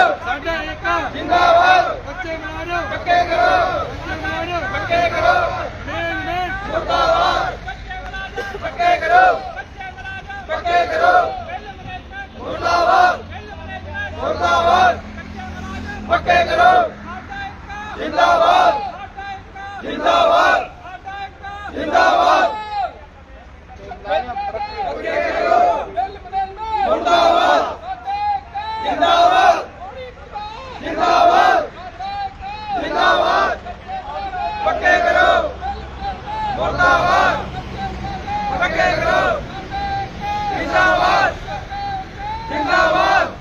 ਸਾਡਾ ਏਕਾ ਜਿੰਦਾਬਾਦ। ਬੱਚੇ ਮਾਰੋ। ਪੱਕੇ ਕਰੋ। ਬੱਚੇ ਮਾਰੋ। ਪੱਕੇ ਕਰੋ। ਮੇਨ ਮੇਨ ਮੁਰਦਾਬਾਦ। ਪੱਕੇ ਕਰੋ। ਪੱਕੇ ਕਰੋ। ਮੁਰਦਾਬਾਦ। ਮੁਰਦਾਬਾਦ। ਪੱਕੇ ਕਰੋ। ਜਿੰਦਾਬਾਦ। ਜਿੰਦਾਬਾਦ ਜਿੰਦਾਬਾਦ ਮੁਰਦਾਬਾਦ ਜਿੰਦਾਬਾਦ ਜਿੰਦਾਬਾਦ ਜਿੰਦਾਬਾਦ ਪੱਕੇ ਕਰੋ ਮੁਰਦਾਬਾਦ ਪੱਕੇ ਕਰੋ ਜਿੰਦਾਬਾਦ ਜਿੰਦਾਬਾਦ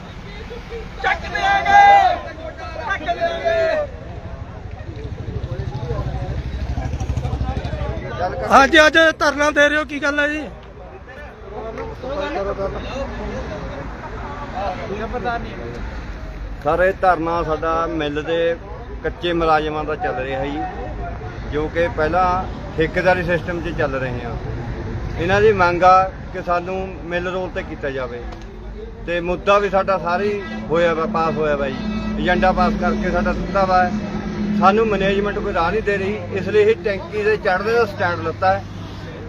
ਚੱਕ ਦੇਾਂਗੇ ਚੱਕ ਦੇਾਂਗੇ ਹਾਂਜੀ ਅੱਜ ਧਰਨਾ ਦੇ ਰਹੇ ਹੋ ਕੀ ਗੱਲ ਹੈ ਜੀ? ਸਰ ਇਹ ਧਰਨਾ ਸਾਡਾ ਮਿੱਲ ਦੇ ਕੱਚੇ ਮੁਲਾਜ਼ਮਾਂ ਦਾ ਚੱਲ ਰਿਹਾ ਜੀ ਜੋ ਕਿ ਪਹਿਲਾਂ ਠੇਕੇਦਾਰੀ ਸਿਸਟਮ 'ਚ ਚੱਲ ਰਹੇ ਆ। ਇਹਨਾਂ ਦੀ ਮੰਗ ਆ ਕਿ ਸਾਨੂੰ ਮਿੱਲ ਰੋਲ ਤੇ ਕੀਤਾ ਜਾਵੇ। ਤੇ ਮੁੱਦਾ ਵੀ ਸਾਡਾ ਸਾਰੀ ਹੋਇਆ ਵਾ ਪਾਸ ਹੋਇਆ ਵਾ ਜੀ। ਏਜੰਡਾ ਪਾਸ ਕਰਕੇ ਸਾਡਾ ਦਿੱਤਾ ਵਾ। ਸਾਨੂੰ ਮੈਨੇਜਮੈਂਟ ਕੋਈ ਰਾਹ ਨਹੀਂ ਦੇ ਰਹੀ ਇਸ ਲਈ ਇਹ ਟੈਂਕੀ ਦੇ ਚੜ੍ਹਦੇ ਦਾ ਸਟੈਂਡ ਲੱਤਾ ਹੈ।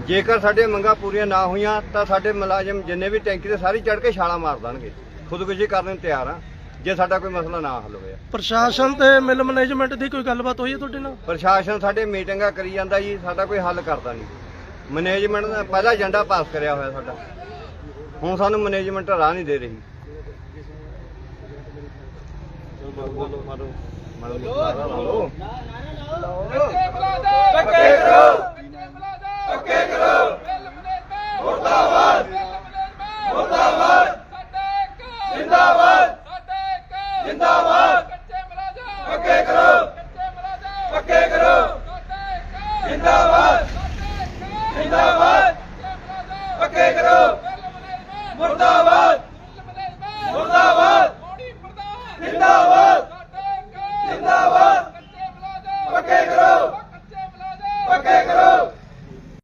ਜੇਕਰ ਸਾਡੇ ਮੰਗਾਂ ਪੂਰੀਆਂ ਨਾ ਹੋਈਆਂ ਤਾਂ ਸਾਡੇ ਮੁਲਾਜ਼ਮ ਜਿੰਨੇ ਵੀ ਟੈਂਕੀ ਤੇ ਸਾਰੀ ਚੜ੍ਹ ਕੇ ਛਾਲਾਂ ਮਾਰ ਦੇਣਗੇ। ਖੁਦਕੁਸ਼ੀ ਕਰਨ ਨੂੰ ਤਿਆਰ ਆ ਜੇ ਸਾਡਾ ਕੋਈ ਮਸਲਾ ਨਾ ਹੱਲ ਹੋਇਆ। ਪ੍ਰਸ਼ਾਸਨ ਤੇ ਮਿਲ ਮੈਨੇਜਮੈਂਟ ਦੀ ਕੋਈ ਗੱਲਬਾਤ ਹੋਈ ਹੈ ਤੁਹਾਡੇ ਨਾਲ? ਪ੍ਰਸ਼ਾਸਨ ਸਾਡੇ ਮੀਟਿੰਗਾਂ ਕਰੀ ਜਾਂਦਾ ਜੀ ਸਾਡਾ ਕੋਈ ਹੱਲ ਕਰਦਾ ਨਹੀਂ। ਮੈਨੇਜਮੈਂਟ ਨੇ ਪਹਿਲਾ ਏਜੰਡਾ ਪਾਸ ਕਰਿਆ ਹੋਇਆ ਸਾਡਾ। ਹੁਣ ਸਾਨੂੰ ਮੈਨੇਜਮੈਂਟ ਰਾਹ ਨਹੀਂ ਦੇ ਰਹੀ ਪੱਕੇ ਕਰੋ ਜਿੰਦਾਬਾਦ ਪੱਕੇ ਕਰੋ ਪੱਕੇ ਕਰੋ ਜਿੰਦਾਬਾਦ ਜਿੰਦਾਬਾਦ ਪੱਕੇ ਕਰੋ ਮੁਰਦਾਬਾਦ।